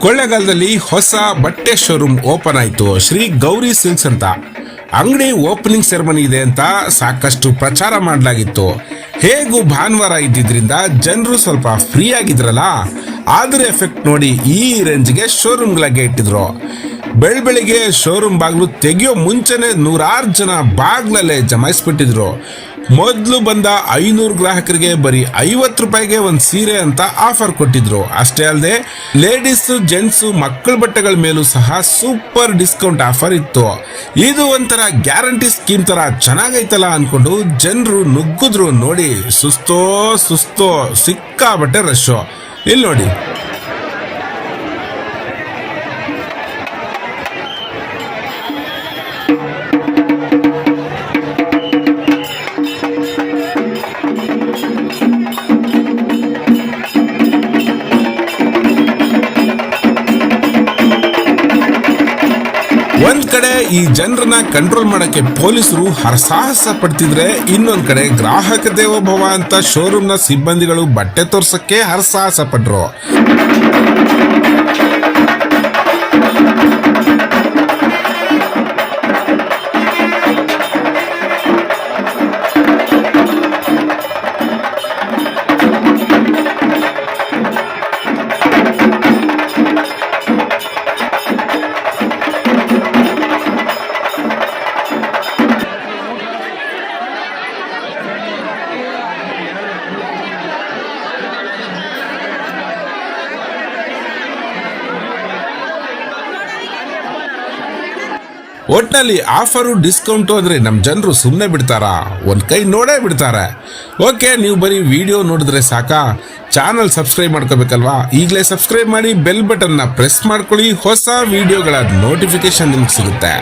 ಕೊಳ್ಳೆಗಾಲದಲ್ಲಿ ಹೊಸ ಬಟ್ಟೆ showroom open ಆಯಿತು. ಶ್ರೀ ಗೌರಿ ಸಿಲ್ಕ್ಸ್ ಅಂತ. ಅಂಗಡಿ ಓಪನಿಂಗ್ ಸೆರೆಮನಿ ಇದೆ ಅಂತ ಸಾಕಷ್ಟು ಪ್ರಚಾರ ಮಾಡಲಾಗಿತ್ತು. ಹೇಗೂ ಭಾನುವಾರ ಇದ್ದಿದ್ರಿಂದ ಜನರು ಸ್ವಲ್ಪ ಫ್ರೀ ಆಗಿದ್ರಲ್ಲ ಆದ್ರೆ ಎಫೆಕ್ಟ್ ನೋಡಿ ಈ ರೇಂಜ್ಗೆ ಶೋರೂಮ್ಗಳಾಗೆ ಇಟ್ಟಿದ್ರು. ಬೆಳ್ ಬೆಳಿಗ್ಗೆ ಶೋರೂಮ್ ಬಾಗ್ಲು ತೆಗೆಯೋ ಮುಂಚೆನೆ ನೂರಾರು ಜನ ಬಾಗ್ಲಲ್ಲೇ ಜಮಾಯಿಸ್ಬಿಟ್ಟಿದ್ರು. ಮೊದಲು ಬಂದ ಐನೂರು ಗ್ರಾಹಕರಿಗೆ ಬರೀ ಐವತ್ತು ರೂಪಾಯಿಗೆ ಒಂದು ಸೀರೆ ಅಂತ ಆಫರ್ ಕೊಟ್ಟಿದ್ರು. ಅಷ್ಟೇ ಅಲ್ಲದೆ ಲೇಡೀಸ್, ಜೆಂಟ್ಸ್, ಮಕ್ಕಳ ಬಟ್ಟೆಗಳ ಮೇಲೂ ಸಹ ಸೂಪರ್ ಡಿಸ್ಕೌಂಟ್ ಆಫರ್ ಇತ್ತು. ಇದು ಒಂಥರ ಗ್ಯಾರಂಟಿ ಸ್ಕೀಮ್ ತರ ಚೆನ್ನಾಗೈತಲ್ಲ ಅನ್ಕೊಂಡು ಜನರು ನುಗ್ಗಿದ್ರು ನೋಡಿ. ಸುಸ್ತೋ ಸುಸ್ತೋ ಸಿಕ್ಕಾಬಟ್ಟೆ ರಶ್. ಇಲ್ಲಿ ನೋಡಿ. ಒಂದ್ ಕಡೆ ಈ ಜನರನ್ನ ಕಂಟ್ರೋಲ್ ಮಾಡಕ್ಕೆ ಪೊಲೀಸರು ಹರಸಾಹಸ ಪಡ್ತಿದ್ರೆ ಇನ್ನೊಂದ್ ಕಡೆ ಗ್ರಾಹಕ ದೇವೋಭವ ಅಂತ ಶೋರೂಮ್ನ ಸಿಬ್ಬಂದಿಗಳು ಬಟ್ಟೆ ತೋರ್ಸಕ್ಕೆ ಹರಸಾಹಸ ಪಟ್ರು. ಒಟ್ನಲ್ಲಿ ಆಫರು, ಡಿಸ್ಕೌಂಟು ಅಂದರೆ ನಮ್ಮ ಜನರು ಸುಮ್ಮನೆ ಬಿಡ್ತಾರಾ? ಒಂದು ಕೈ ನೋಡೇ ಬಿಡ್ತಾರೆ. ಓಕೆ, ನೀವು ಬರೀ ವಿಡಿಯೋ ನೋಡಿದ್ರೆ ಸಾಕಾ? ಚಾನಲ್ ಸಬ್ಸ್ಕ್ರೈಬ್ ಮಾಡ್ಕೋಬೇಕಲ್ವಾ? ಈಗಲೇ ಸಬ್ಸ್ಕ್ರೈಬ್ ಮಾಡಿ ಬೆಲ್ ಬಟನ್ನ ಪ್ರೆಸ್ ಮಾಡ್ಕೊಳ್ಳಿ. ಹೊಸ ವೀಡಿಯೋಗಳ ನೋಟಿಫಿಕೇಶನ್ ನಿಮ್ಗೆ ಸಿಗುತ್ತೆ.